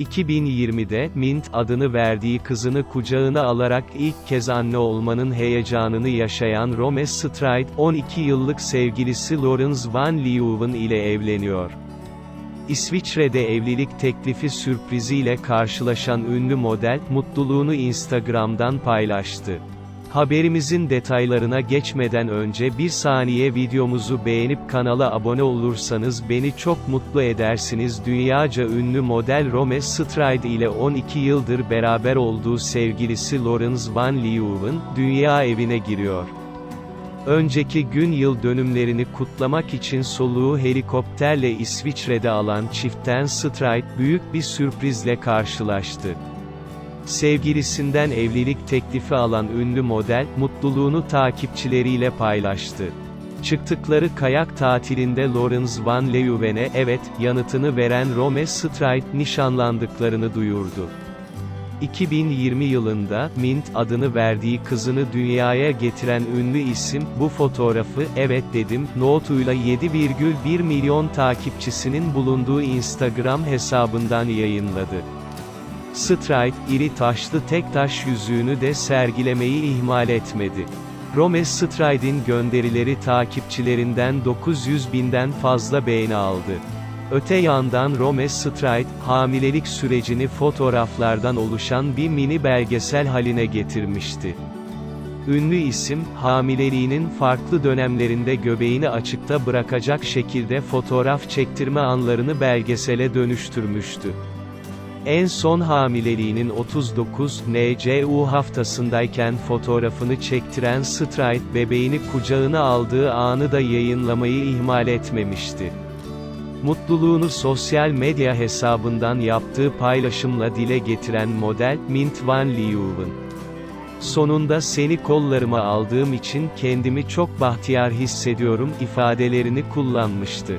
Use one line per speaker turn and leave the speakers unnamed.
2020'de, Mint adını verdiği kızını kucağına alarak ilk kez anne olmanın heyecanını yaşayan Rome Stride, 12 yıllık sevgilisi Lawrence Van Leeuwen ile evleniyor. İsviçre'de evlilik teklifi sürpriziyle karşılaşan ünlü model, mutluluğunu Instagram'dan paylaştı. Haberimizin detaylarına geçmeden önce bir saniye videomuzu beğenip kanala abone olursanız beni çok mutlu edersiniz. Dünyaca ünlü model Rome Stride ile 12 yıldır beraber olduğu sevgilisi Lawrence Van Leeuwen, dünya evine giriyor. Önceki gün yıl dönümlerini kutlamak için soluğu helikopterle İsviçre'de alan çiftten Stride, büyük bir sürprizle karşılaştı. Sevgilisinden evlilik teklifi alan ünlü model, mutluluğunu takipçileriyle paylaştı. Çıktıkları kayak tatilinde Lawrence Van Leeuwen'e evet yanıtını veren Rome Stride nişanlandıklarını duyurdu. 2020 yılında, Mint adını verdiği kızını dünyaya getiren ünlü isim, bu fotoğrafı, evet dedim, notuyla 7,1 milyon takipçisinin bulunduğu Instagram hesabından yayınladı. Stride, iri taşlı tek taş yüzüğünü de sergilemeyi ihmal etmedi. Rome Stride'in gönderileri takipçilerinden 900 binden fazla beğeni aldı. Öte yandan Rome Stride, hamilelik sürecini fotoğraflardan oluşan bir mini belgesel haline getirmişti. Ünlü isim, hamileliğinin farklı dönemlerinde göbeğini açıkta bırakacak şekilde fotoğraf çektirme anlarını belgesele dönüştürmüştü. En son hamileliğinin 39 NCU haftasındayken fotoğrafını çektiren Stride bebeğini kucağına aldığı anı da yayınlamayı ihmal etmemişti. Mutluluğunu sosyal medya hesabından yaptığı paylaşımla dile getiren model, Mint Van Leeuwen. Sonunda seni kollarıma aldığım için kendimi çok bahtiyar hissediyorum ifadelerini kullanmıştı.